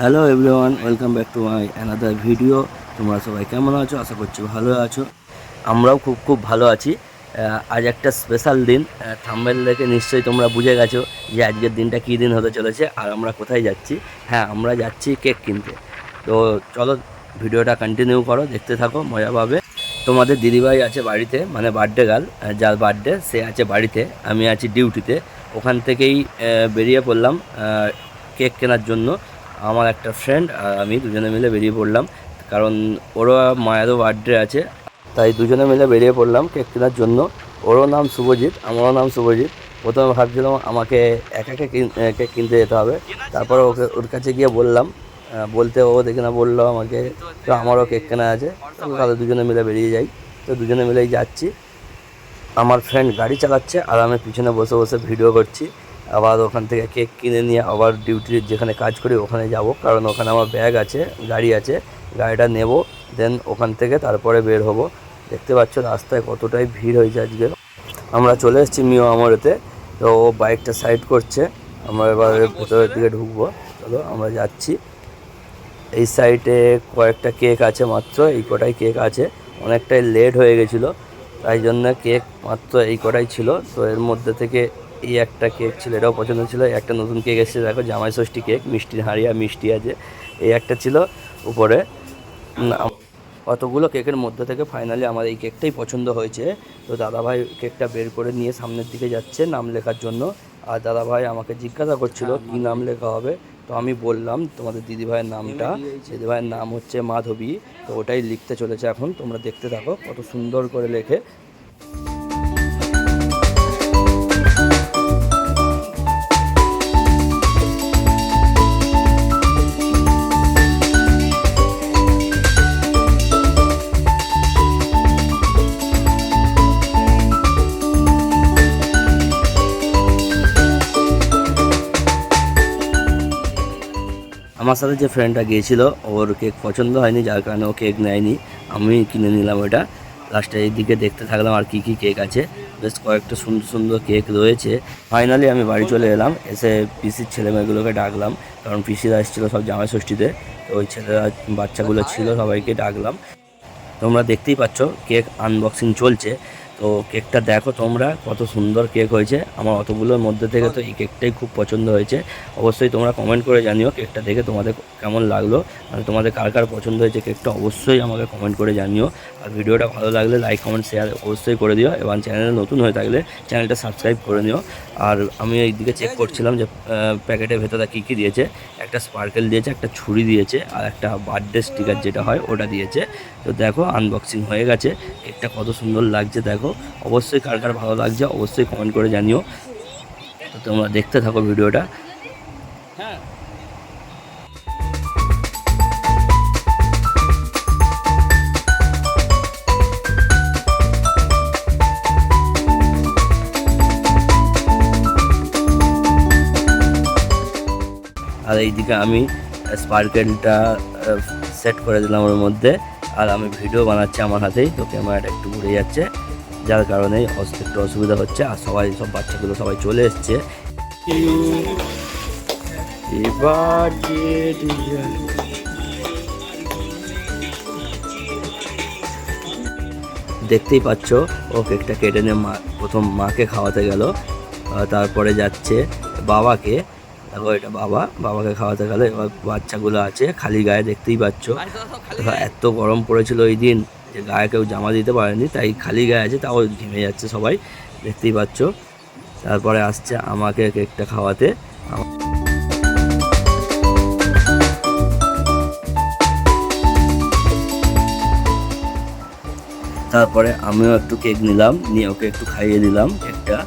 Hello everyone welcome back to my another video তোমরা সবাই কেমন আছো? আশা করছি ভালো আছো। আমরাও খুব খুব ভালো আছি। আজ একটা স্পেশাল দিন। থাম্বেল দেখে নিশ্চয়ই তোমরা বুঝে গেছো যে আজকের দিনটা কী দিন হতে চলেছে আর আমরা কোথায় যাচ্ছি। হ্যাঁ আমরা যাচ্ছি কেক কিনতে। তো চলো ভিডিওটা কন্টিনিউ করো, দেখতে থাকো, মজা পাবে। তোমাদের দিদিভাই আছে বাড়িতে মানে বার্থডে গার্ল যার বার্থডে সে আছে বাড়িতে, আমি আছি ডিউটিতে ওখান থেকেই বেরিয়ে পড়লাম কেক কেনার জন্য। আমার একটা ফ্রেন্ড আর আমি দুজনে মিলে বেরিয়ে পড়লাম, কারণ ওরও মায়েরও বার্থডে আছে। তাই দুজনে মিলে বেরিয়ে পড়লাম কেক কেনার জন্য। ওরও নাম শুভজিৎ, আমারও নাম শুভজিৎ। প্রথমে ভাবছিলাম আমাকে একা একা কেক কিনতে যেতে হবে। তারপর ওকে, ওর কাছে গিয়ে বললাম বলতে ও দেখে না বলল আমাকে, তো আমারও কেক কেনা আছে তাহলে দুজনে মিলে বেরিয়ে যাই। তো দুজনে মিলেই যাচ্ছি। আমার ফ্রেন্ড গাড়ি চালাচ্ছে আর আমি পিছনে বসে বসে ভিডিও করছি। আবার ওখান থেকে কেক কিনে নিয়ে আবার ডিউটির যেখানে কাজ করি ওখানে যাব। কারণ ওখানে আমার ব্যাগ আছে গাড়ি আছে গাড়িটা নেব দেন ওখান থেকে তারপরে বের হব। দেখতে পাচ্ছ রাস্তায় কতটাই ভিড় হয়েছে আজকে। আমরা চলে এসেছি মিও আমরেতে তো ও বাইকটা সাইড করছে। আমরা এবার ভেতরের দিকে ঢুকবো। চলো আমরা যাচ্ছি। এই সাইডে কয়েকটা কেক আছে মাত্র এই কটাই কেক আছে। অনেকটাই লেট হয়ে গেছিল তাই জন্য কেক মাত্র এই কটাই ছিল। তো এর মধ্যে থেকে এই একটা কেক ছিল এটাও পছন্দ ছিল। একটা নতুন কেক এসেছে দেখো জামাই ষষ্ঠী কেক মিষ্টির হাঁড়িয়া মিষ্টি আছে। এই একটা ছিল উপরে। অতগুলো কেকের মধ্যে থেকে ফাইনালি আমার এই কেকটাই পছন্দ হয়েছে। তো দাদাভাই কেকটা বের করে নিয়ে সামনের দিকে যাচ্ছে নাম লেখার জন্য। আর দাদাভাই আমাকে জিজ্ঞাসা করছিল কী নাম লেখা হবে? তো আমি বললাম তোমাদের দিদিভাইয়ের নামটা। দিদিভাইয়ের নাম হচ্ছে মাধবী। তো ওটাই লিখতে চলেছে এখন তোমরা দেখতে থাকো কত সুন্দর করে লেখে। আমার সাথে যে ফ্রেন্ডটা গিয়েছিল, ওর কেক পছন্দ হয়নি, যার কারণে ও কেক নেয়নি। আমি কিনে নিলাম ওটা লাস্টে এই দিকে দেখতে থাকলাম আর কি কি কেক আছে। বেশ কয়েকটা সুন্দর সুন্দর কেক রয়েছে। ফাইনালি আমি বাড়ি চলে এলাম। এসে পিসির ছেলেমেয়েগুলোকে ডাকলাম। কারণ পিসিরা এসেছিল সব জামাই ষষ্ঠীতে। তো ওই ছেলেরা, বাচ্চাগুলো ছিল, সবাইকে ডাকলাম। তোমরা দেখতেই পাচ্ছ কেক আনবক্সিং চলছে। তো কেকটা দেখো তোমরা, কত সুন্দর কেক হয়েছে। আমার অতগুলোর মধ্যে থেকে তো এই কেকটাই খুব পছন্দ হয়েছে। অবশ্যই তোমরা কমেন্ট করে জানিও কেকটা দেখে তোমাদের কেমন লাগল। মানে তোমাদের কার কার পছন্দ হয়েছে কেকটা অবশ্যই আমাকে কমেন্ট করে জানিও। আর ভিডিওটা ভালো লাগলে লাইক কমেন্ট শেয়ার অবশ্যই করে দিও। এবং চ্যানেলে নতুন হয়ে থাকলে চ্যানেলটা সাবস্ক্রাইব করে নিও। আর আমি এই দিকে চেক করছিলাম যে প্যাকেটের ভেতরে কী কী দিয়েছে। একটা স্পার্কেল দিয়েছে, একটা ছুরি দিয়েছে, আর একটা বার্থডে স্টিকার যেটা হয়, ওটা দিয়েছে। তো দেখো আনবক্সিং হয়ে গেছে। কেকটা কত সুন্দর লাগছে, দেখো। অবশ্যই কার কার ভালো লাগছে, অবশ্যই কমেন্ট করে জানিও। তো তোমরা দেখতে থাকো ভিডিওটা। আর এইদিকে আমি স্পার্কেলটা সেট করে দিলাম ওর মধ্যে। আর আমি ভিডিও বানাচ্ছি আমার হাতেই, তো ক্যামেরাটা একটু ঘুরে যাচ্ছে। যার কারণে একটু অসুবিধা হচ্ছে আর সবাই সব বাচ্চাগুলো সবাই চলে এসছে। দেখতেই পাচ্ছ ও কেকটা কেটে নিয়ে মা প্রথম মাকে খাওয়াতে গেল। তারপরে যাচ্ছে বাবাকে। দেখো এটা বাবা বাবাকে খাওয়াতে গেলে। এবার বাচ্চাগুলো আছে খালি গায়ে দেখতেই পাচ্ছ। এত গরম পড়েছিল ওই দিন। যে গায়ে কেউ জামা দিতে পারেনি, তাই খালি গায়ে আছে, তাও ঘেমে যাচ্ছে সবাই, দেখতেই পাচ্ছ। তারপরে আসছে আমাকে কেকটা খাওয়াতে। তারপরে আমিও একটু কেক নিলাম, নিয়ে ওকে একটু খাইয়ে দিলাম কেকটা।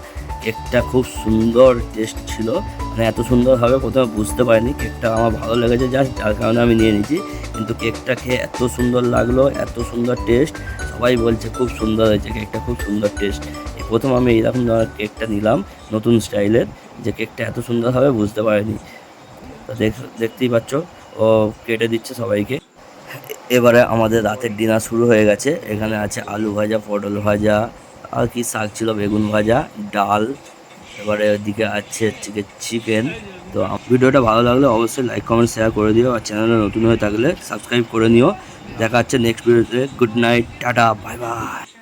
কেকটা খুব সুন্দর টেস্ট ছিল। মানে এত সুন্দর হবে প্রথমে বুঝতে পারিনি। কেকটা আমার ভালো লেগেছে জাস্ট, যার কারণে আমি নিয়ে নিয়েছি। কিন্তু কেকটা খেয়ে এত সুন্দর লাগল, এত সুন্দর টেস্ট। সবাই বলছে খুব সুন্দর হয়েছে কেকটা, খুব সুন্দর টেস্ট। প্রথম আমি এইরকম ধরনের কেকটা নিলাম, নতুন স্টাইলের, যে কেকটা এত সুন্দর হবে বুঝতে পারিনি। তো দেখ, দেখতেই পাচ্ছ, ও কেটে দিচ্ছে সবাইকে। এবারে আমাদের রাতের ডিনার শুরু হয়ে গেছে। এখানে আছে আলু ভাজা, পটল ভাজা, আর কি শাক ছিল, বেগুন ভাজা, ডাল এবারে ওদিকে আছে হচ্ছে চিকেন তো ভিডিওটা ভালো লাগলে অবশ্যই লাইক কমেন্ট শেয়ার করে দিও আর চ্যানেলে নতুন হয়ে থাকলে সাবস্ক্রাইব করে নিও। দেখা হচ্ছে নেক্সট ভিডিওতে good night tata bye bye